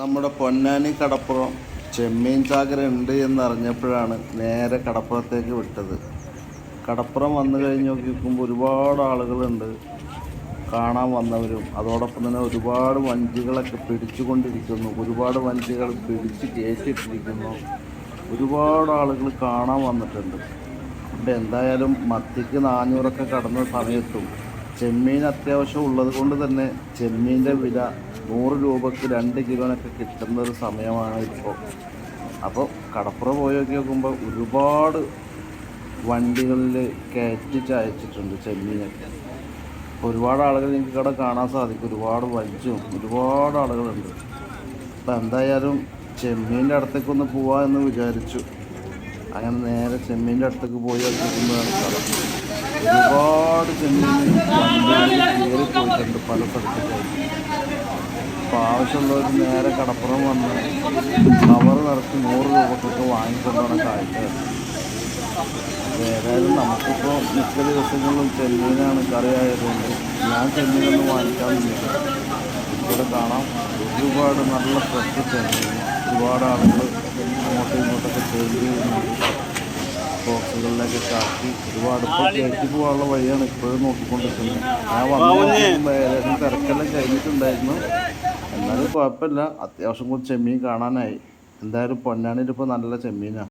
നമ്മുടെ പൊന്നാനി കടപ്പുറം ചെമ്മീൻ ചാകര ഉണ്ട് എന്നറിഞ്ഞപ്പോഴാണ് നേരെ കടപ്പുറത്തേക്ക് വിട്ടത്. കടപ്പുറം വന്നു കഴിഞ്ഞ് നോക്കി നോക്കുമ്പോൾ ഒരുപാട് ആളുകളുണ്ട് കാണാൻ വന്നവരും അതോടൊപ്പം തന്നെ ഒരുപാട് വഞ്ചികളൊക്കെ പിടിച്ചുകൊണ്ടിരിക്കുന്നു ഒരുപാട് വഞ്ചികൾ പിടിച്ച് കയറ്റിയിട്ടിരിക്കുന്നു. ഒരുപാട് ആളുകൾ കാണാൻ വന്നിട്ടുണ്ട്. ഇപ്പം എന്തായാലും മത്തിക്ക് നാനൂറൊക്കെ കടന്ന സമയത്തും ചെമ്മീൻ അത്യാവശ്യം ഉള്ളത് കൊണ്ട് തന്നെ ചെമ്മീന്റെ വില നൂറ് രൂപക്ക് രണ്ട് കിലോനൊക്കെ കിട്ടുന്ന ഒരു സമയമാണ് ഇപ്പോൾ. അപ്പോൾ കടപ്പുറ പോയൊക്കെ നോക്കി നോക്കുമ്പോൾ ഒരുപാട് വണ്ടികളിൽ കയറ്റി ചായച്ചിട്ടുണ്ട് ചെമ്മീനൊക്കെ. ഒരുപാട് ആളുകൾ എനിക്ക് ഇവിടെ കാണാൻ സാധിക്കും. ഒരുപാട് വലിച്ചും ഒരുപാട് ആളുകളുണ്ട്. അപ്പം എന്തായാലും ചെമ്മീന്റെ അടുത്തേക്കൊന്ന് പോവാ എന്ന് വിചാരിച്ചു. അങ്ങനെ നേരെ ചെമ്മീന്റെ അടുത്തേക്ക് പോയി നോക്കുമ്പോഴാണ് സ്ഥലം ഒരുപാട് ചെമ്മീൻ ജനങ്ങൾ പോയിട്ടുണ്ട് പല സ്ഥലത്തേക്കായി അപ്പോൾ ആവശ്യമുള്ളവർ നേരെ കടപ്പുറം വന്ന് കവർ നിറച്ച് നൂറ് രൂപക്കൊക്കെ വാങ്ങിക്കൊണ്ടാണ് കാഴ്ച. ഏതായാലും നമുക്കിപ്പോൾ മിക്ക ദിവസങ്ങളിലും ചെമ്മീനാണ് കറി ആയതുകൊണ്ട് ഞാൻ ചെമ്മീനൊന്നും വാങ്ങിക്കാൻ ഇവിടെ കാണാം. ഒരുപാട് നല്ല ഫ്രഷ് ചെമ്മീൻ. ഒരുപാട് ആളുകൾ അങ്ങോട്ടും ഇങ്ങോട്ടൊക്കെ ചേഞ്ച് ചെയ്യുന്നുണ്ട്. ബോക്സുകളിലേക്കൊക്കെ ആക്കി ഒരുപാട് ഇപ്പോൾ കയറ്റി പോകാനുള്ള വഴിയാണ് ഇപ്പോഴും നോക്കിക്കൊണ്ടിരിക്കുന്നത്. ഞാൻ വന്നു ഏകദേശം തിരക്കെല്ലാം കഴിഞ്ഞിട്ടുണ്ടായിരുന്നു. എന്നാലും കുഴപ്പമില്ല. അത്യാവശ്യം കുറച്ച് ചെമ്മീൻ കാണാനായി. എന്തായാലും പൊന്നാണിയിലിപ്പോൾ നല്ല ചെമ്മീനാണ്